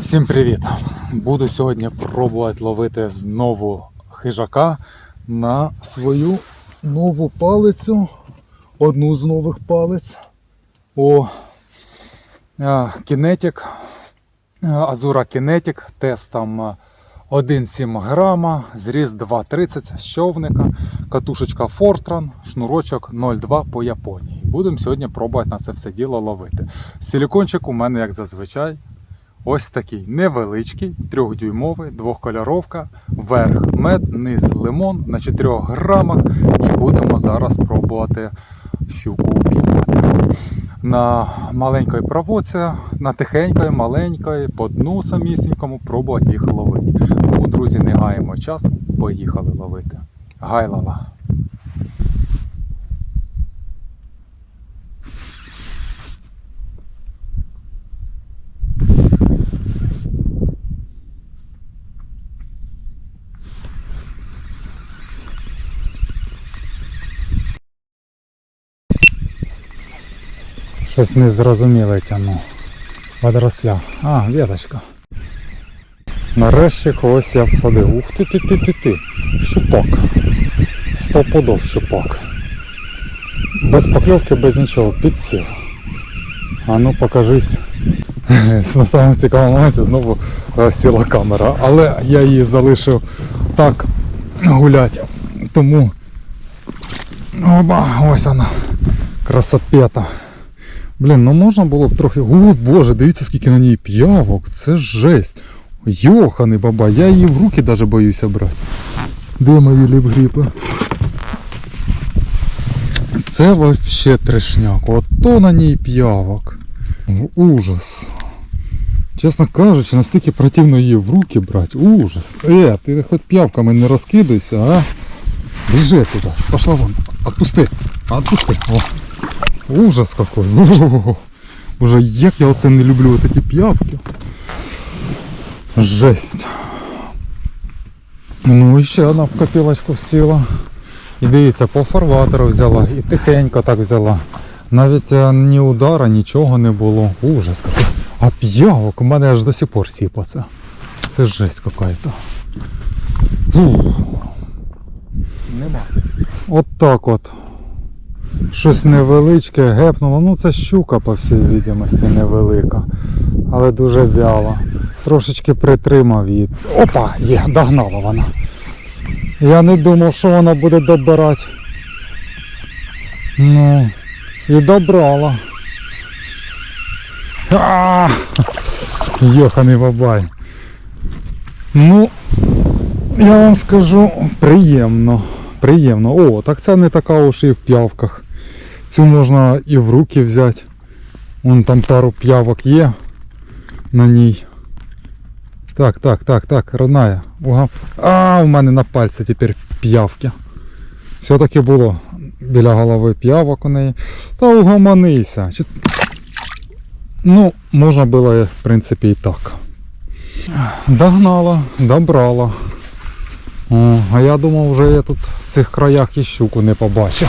Всім привіт! Буду сьогодні пробувати ловити знову хижака на свою нову палицю. Одну з нових палиць. О Kinetic, Azura Kinetic, тест там е, 1,7 грама, зріст 2,30 з човника, катушечка Fortran, шнурочок 0,2 по Японії. Будемо сьогодні пробувати на це все діло ловити. Силікончик у мене, як зазвичай, Ось такий невеличкий, трьохдюймовий, двохкольоровка, верх мед, низ лимон на 4 грамах. І будемо зараз пробувати щуку упіймати. На маленькій проводці, на тихенької, маленької, по дну самісінькому пробувати їх ловити. Тому, друзі, не гаємо часу, поїхали ловити. Гайлала. Щось незрозуміле тяну. Водоросля. А, веточка. Нарешті когось я всадив. Ух ти ти ти ти ти. Щупак. Сто подов щупак. Без покльовки, без нічого. Підсів. А ну покажись. На самому цікавому моменті знову е, сіла камера. Але я її залишив так гулять. Тому. Оба, ось вона. Красопета. Блін, ну можна було б трохи. О, боже, дивіться, скільки на ній п'явок. Це жесть. Йоханий баба, я її в руки навіть боюся брати. Де мої ліпгріпи? Це вообще трешняк. Ото на ній п'явок. Ужас. Чесно кажучи, настільки противно її в руки брати. Ужас. Е, ти хоч п'явками не розкидайся, а? Біжи сюди. Пошла вон. Отпусти. Отпусти. О. Ужас какой. О, Боже, як я оце не люблю от ці п'явки. Жесть. Ну і ще одна в копілочку сіла. І дивіться, по фарватеру взяла і тихенько так взяла. Навіть е, ні удара, нічого не було. Ужас какой. А п'явок у мене аж до сих пор сіпаться. Це жесть какая-то. Нема. От так от. Щось невеличке гепнуло. Ну це щука, по всій відомості, невелика. Але дуже вяла. Трошечки притримав її. Опа! Є, догнала вона. Я не думав, що вона буде добирати. Ну, і добрала. А! Йоханий бабай. Ну, я вам скажу, приємно. Приємно. О, так це не така уж і в п'явках. Цю можна і в руки взяти. Вон там пару п'явок є на ній. Так, так, так, так, родная. Уга. А, у мене на пальці тепер п'явки. Все-таки було біля голови п'явок у неї. Та угомонися. Чи- Ну, можна було, в принципі, і так. Догнала, добрала. О, а я думав, вже я тут в цих краях і щуку не побачив.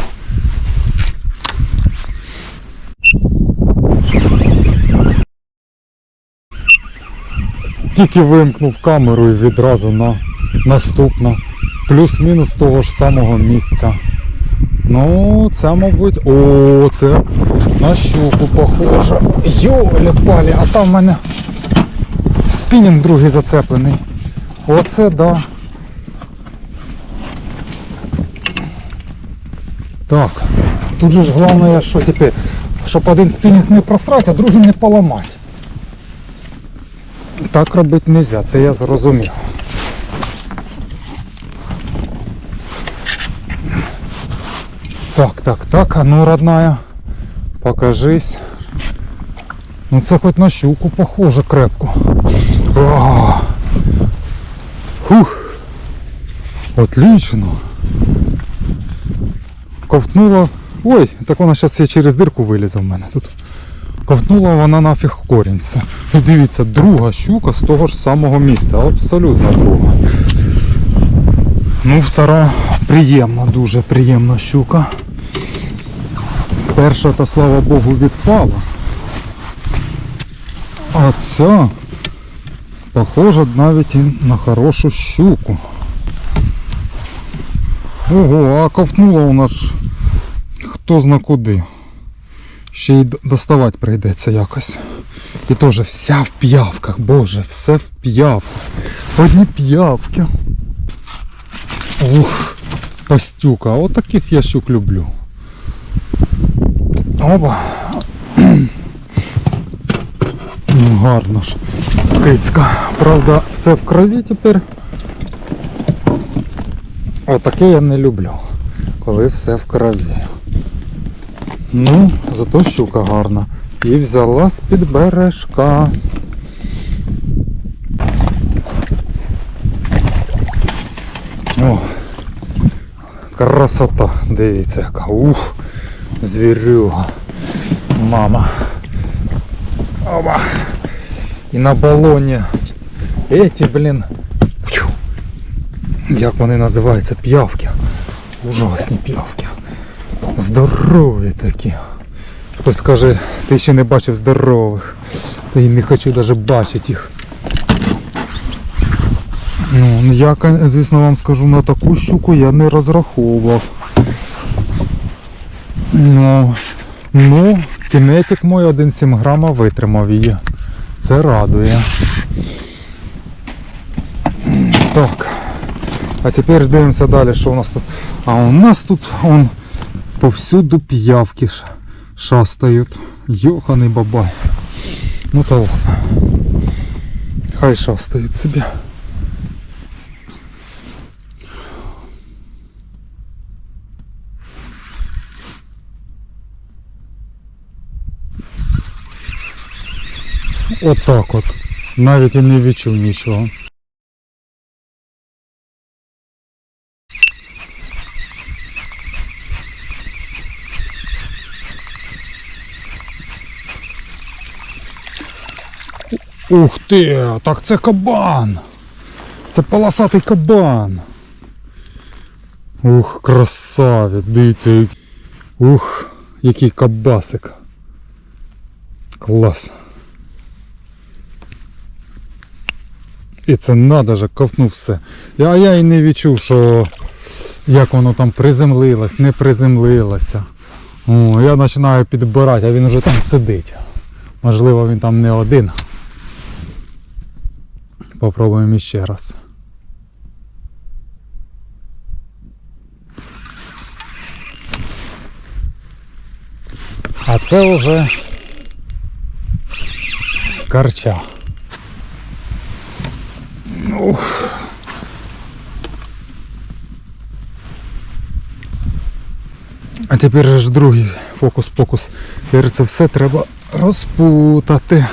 Тільки вимкнув камеру і відразу на наступна. Плюс-мінус того ж самого місця. Ну, це, мабуть. О, це на щуку похоже. Йолі палі, а там в мене спінінг другий зацеплений. Оце да. Так, тут же ж головне, що тепер, щоб один спінінг не просрати, а другий не поламати. Так робити не можна, це я зрозумів. Так, так, так, а ну, родная, покажись. Ну це хоч на щуку похоже крепко. Фух. Отлично. Ковтнула. Ой, так вона зараз через дирку вилізе в мене тут. Ковтнула вона нафіг корінь. І дивіться, друга щука з того ж самого місця. Абсолютно друга. Ну, втора приємна, дуже приємна щука. Перша, та слава Богу, відпала. А ця Похоже навіть і на хорошу щуку. Ого, а ковтнула у нас хто зна куди. Ще й доставати прийдеться якось. І теж вся в п'явках, боже, все в п'явках. Одні п'явки. Ух, пастюка, от таких я щук люблю. Оба. Ну, гарно ж. Кицька. Правда, все в крові тепер. Отаке я не люблю, коли все в крові. Ну, зато щука гарна. І взяла з-під бережка. О, красота, дивіться яка. Ух, звірюга. Мама. Оба. І на балоні. Еті, блін. Як вони називаються? П'явки. Ужасні п'явки. Здорові такі. Хтось каже, ти ще не бачив здорових. Та й не хочу навіть бачити їх. Ну, я, звісно, вам скажу, на таку щуку я не розраховував. Ну, ну кінетик мой 1,7 грама витримав її. Це радує. Так. А тепер дивимося далі, що у нас тут. А у нас тут он повсюду піявки ш- шастають. Йоханий бабай. Ну та ладно. Хай шастають собі. Отак от. Навіть і не відчув нічого. Ух ти! Так це кабан! Це полосатий кабан. Ух, красавець, дивіться. Ух, який кабасик. Клас. І це надо же, ковтнув все. А я і не відчув, що як воно там приземлилось, не приземлилося. О, я починаю підбирати, а він вже там сидить. Можливо, він там не один. Попробуємо іще раз. А це вже карча. Ух. А тепер ж другий фокус-покус. Тепер це все треба розпутати.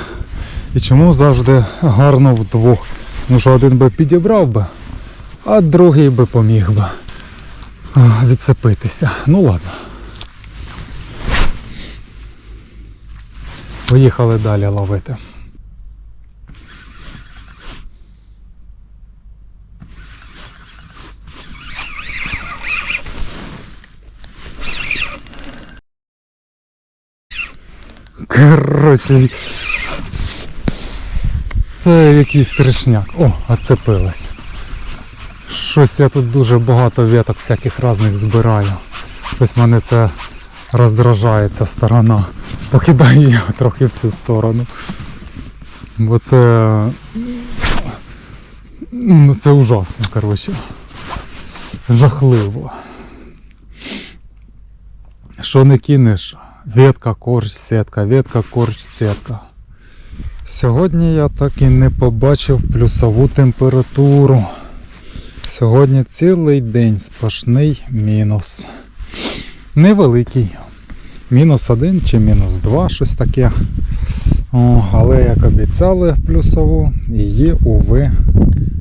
І чому завжди гарно вдвох? Тому що один би підібрав би, а другий би поміг би відцепитися. Ну ладно. Поїхали далі ловити. Коротше, це якийсь трешняк. О, оцепилась. Щось я тут дуже багато веток всяких різних збираю. Ось мене це роздражає ця сторона. Покидаю її трохи в цю сторону. Бо це. Ну це ужасно, коротше. Жахливо. Що не кинеш? Ветка, корч, сетка, ветка, корч, сетка. Сьогодні я так і не побачив плюсову температуру. Сьогодні цілий день сплошний мінус. Невеликий. Мінус один чи мінус два, щось таке. О, але як обіцяли плюсову, її, уви,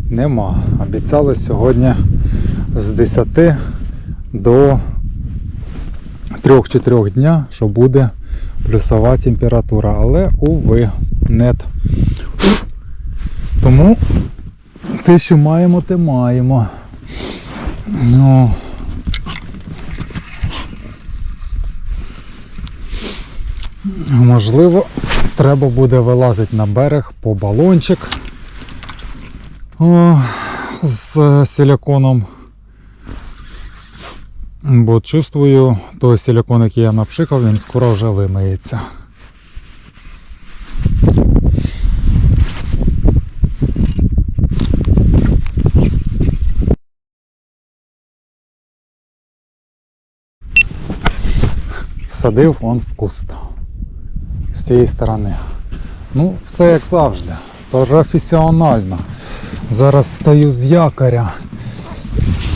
нема. Обіцяли сьогодні з 10 до 3-4 дня, що буде плюсова температура. Але уви, нет. Тому те, що маємо, те маємо. Ну, можливо, треба буде вилазити на берег по балончик. О, з силиконом. Бо чувствую, той силикон, який я напшикав, він скоро вже вимиється. Садив он в куст з цієї сторони. Ну, все як завжди. Професіонально. Зараз стою з якоря.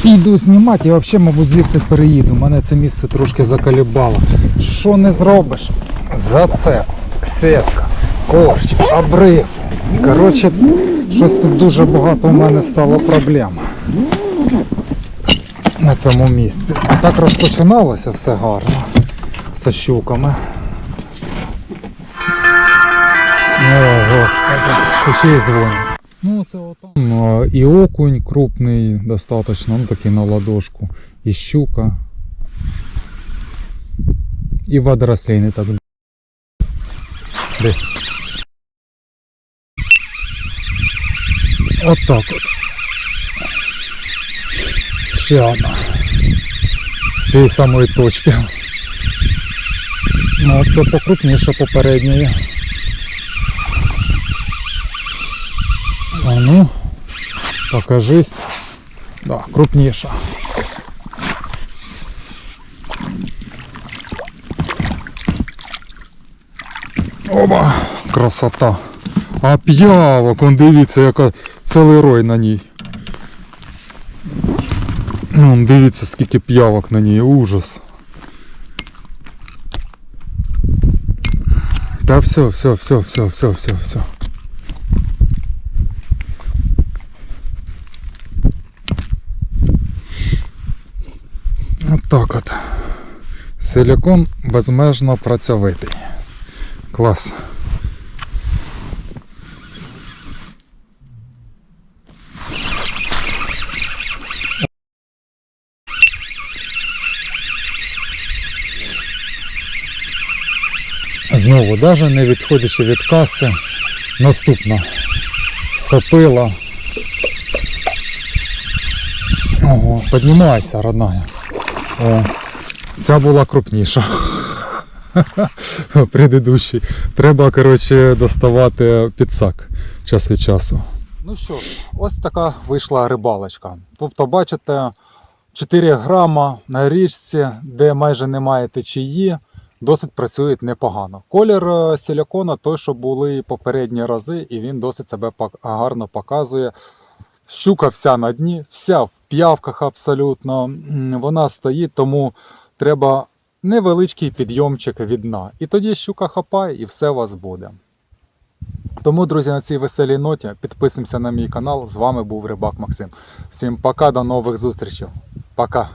І йду знімати і взагалі, мабуть, звідси переїду. Мене це місце трошки закалібало. Що не зробиш? Зацеп, сетка, корч, обрив. Коротше, щось тут дуже багато у мене стало проблем. На цьому місці. Так розпочиналося все гарно. З щуками. О, господи, і ще й дзвонить. Ну, це отам. А, І окунь крупний, достаточно, ну такий на ладошку. І щука. І водорослей не так. Де? От так от. Ще одна. З цієї самої точки. Ну, це покрупніше попередньої. А ну, покажись. Да, крупніша. Оба, красота. А п'явок, он дивіться, яка цілий рой на ній. Вон, дивіться, скільки п'явок на ній, ужас. Та все, все, все, все, все, все, все. От так от. Силікон безмежно працьовитий. Клас. Знову, навіть не відходячи від каси, наступна схопила. Ого, піднімайся, родная. О, ця була крупніша. Предыдущий. Треба, коротше, доставати підсак час від часу. Ну що ж, ось така вийшла рибалочка. Тобто, бачите, 4 грама на річці, де майже немає течії, досить працюють непогано. Колір е, силікона той, що були попередні рази, і він досить себе гарно показує. Щука вся на дні, вся в п'явках абсолютно. Вона стоїть, тому треба невеличкий підйомчик від дна. І тоді щука хапає і все у вас буде. Тому, друзі, на цій веселій ноті підписуємося на мій канал. З вами був Рибак Максим. Всім пока, до нових зустрічей. Пока.